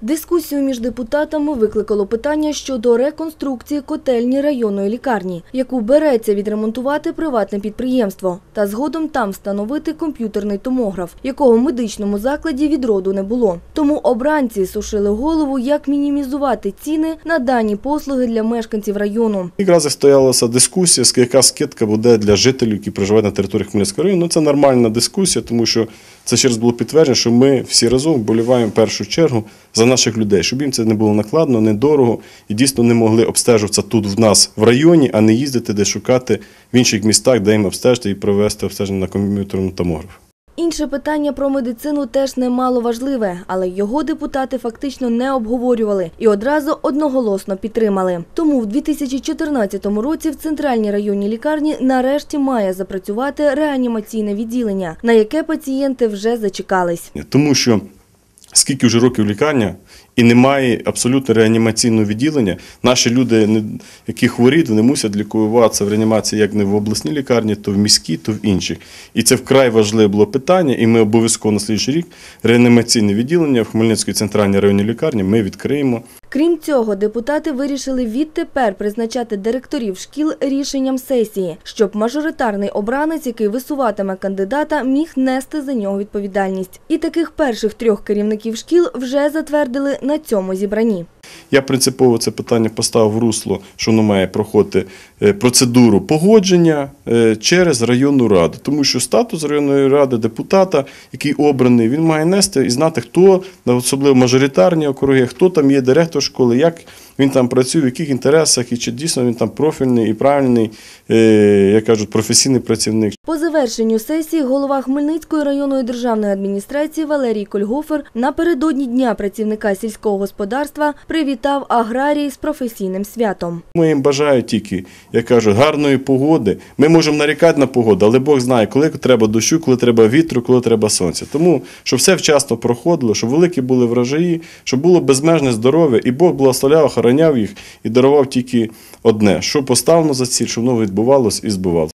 Дискусію між депутатами викликало питання щодо реконструкції котельні районної лікарні, яку береться відремонтувати приватне підприємство, та згодом там встановити комп'ютерний томограф, якого в медичному закладі відроду не було. Тому обранці сушили голову, як мінімізувати ціни на дані послуги для мешканців району. Якраз стоялася дискусія, яка скидка буде для жителів, які проживають на території Хмельницького району. Ну, це нормальна дискусія, тому що це ще раз було підтверджено, що ми всі разом вболіваємо в першу чергу за наших людей, щоб їм це не було накладно, недорого і дійсно не могли обстежуватися тут в нас в районі, а не їздити де шукати в інших містах, де їм обстежити і провести обстеження на комп'ютерному томографі. Інше питання про медицину теж немало важливе, але його депутати фактично не обговорювали і одразу одноголосно підтримали. Тому в 2014 році в центральній районній лікарні нарешті має запрацювати реанімаційне відділення, на яке пацієнти вже зачекались. Тому що скільки вже років лікарня і немає абсолютно реанімаційного відділення, наші люди, які хворіють, вони мусять лікуватися в реанімації як не в обласній лікарні, то в міській, то в інших. І це вкрай важливе було питання, і ми обов'язково на слідчий рік реанімаційне відділення в Хмельницькій центральній районній лікарні ми відкриємо. Крім цього, депутати вирішили відтепер призначати директорів шкіл рішенням сесії, щоб мажоритарний обранець, який висуватиме кандидата, міг нести за нього відповідальність. І таких перших трьох керівників шкіл вже затвердили на цьому зібранні. Я принципово це питання поставив в русло, що воно має проходити е, процедуру погодження е, через районну раду. Тому що статус районної ради депутата, який обраний, він має нести і знати, хто, особливо мажоритарні округи, хто там є директор школи, як він там працює, в яких інтересах, і чи дійсно він там профільний і правильний, е, як кажуть, професійний працівник. По завершенню сесії голова Хмельницької районної державної адміністрації Валерій Кольгофер напередодні Дня працівника сільського господарства привітав аграрії з професійним святом. Ми їм бажаю тільки, як кажуть, гарної погоди. Ми можемо нарікати на погоду, але Бог знає, коли треба дощу, коли треба вітру, коли треба сонця. Тому, щоб все вчасно проходило, щоб великі були врожаї, щоб було безмежне здоров'я, і Бог благословляв, охороняв їх і дарував тільки одне, що поставлено за ціль, щоб воно відбувалось і збувалося.